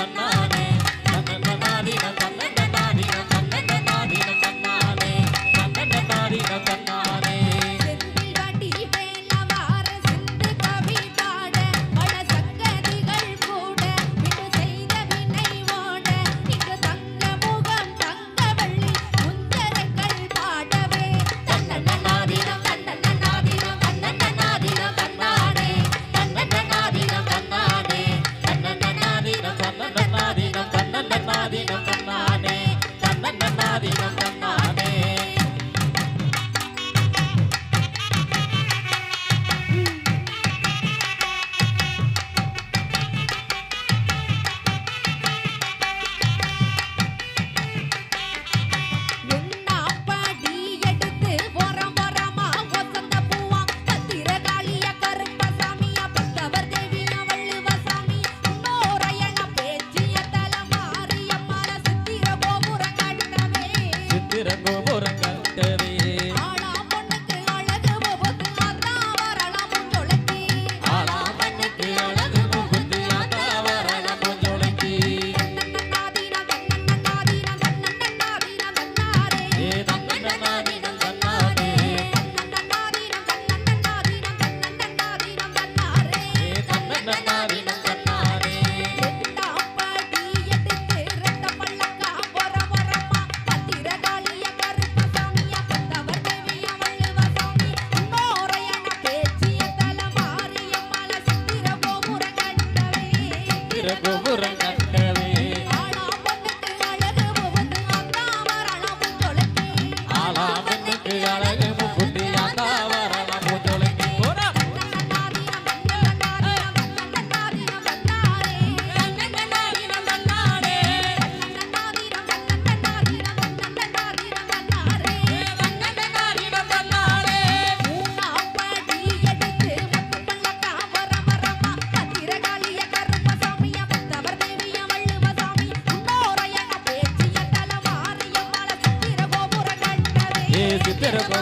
சொன்னா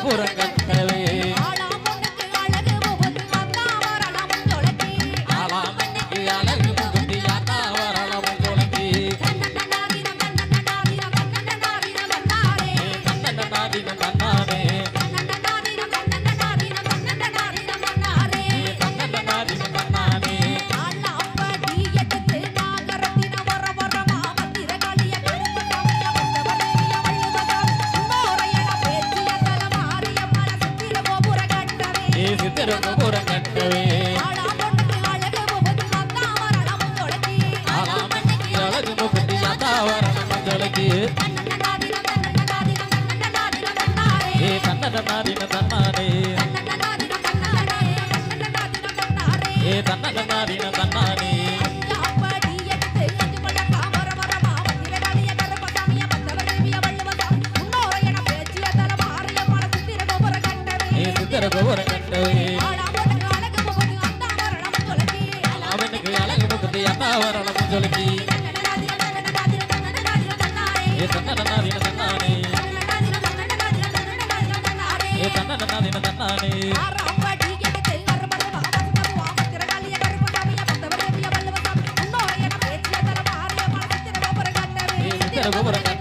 por acá. ஏ தன்னடனாரின தன்னாரே. ஏ தன்னடனாரின தன்னாரே. அவனுக்கு அழகு முகத்தை அத்தாவரணம் சொல்லி ఏ తన్నన దిన తన్నానే ఏ తన్నన దిన తన్నానే గోపురం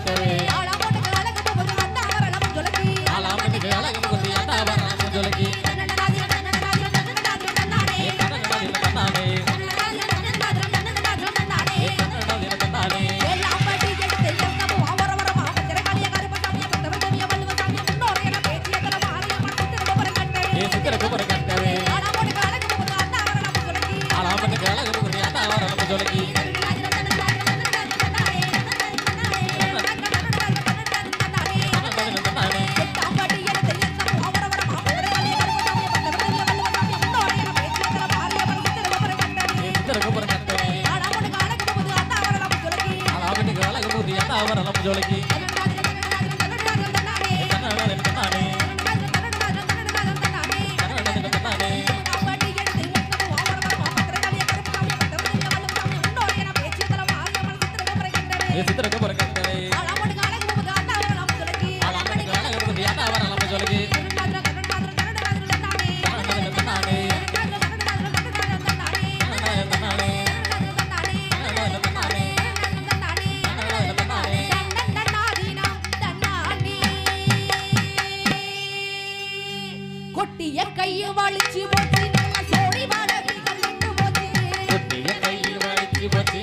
கிடக்கு ஒரு கட்டவே ஆளாமட்டுக்கு அழகு ஒரு அண்ணா வரணும் சொல்லி ஜோலிக்கு சித்திரக்கு பிறக்கே கொட்டிய கையை வலிச்சு போச்சு. நல்ல சோடி வாழ கொட்டிய கையை வலிச்சு போச்சு.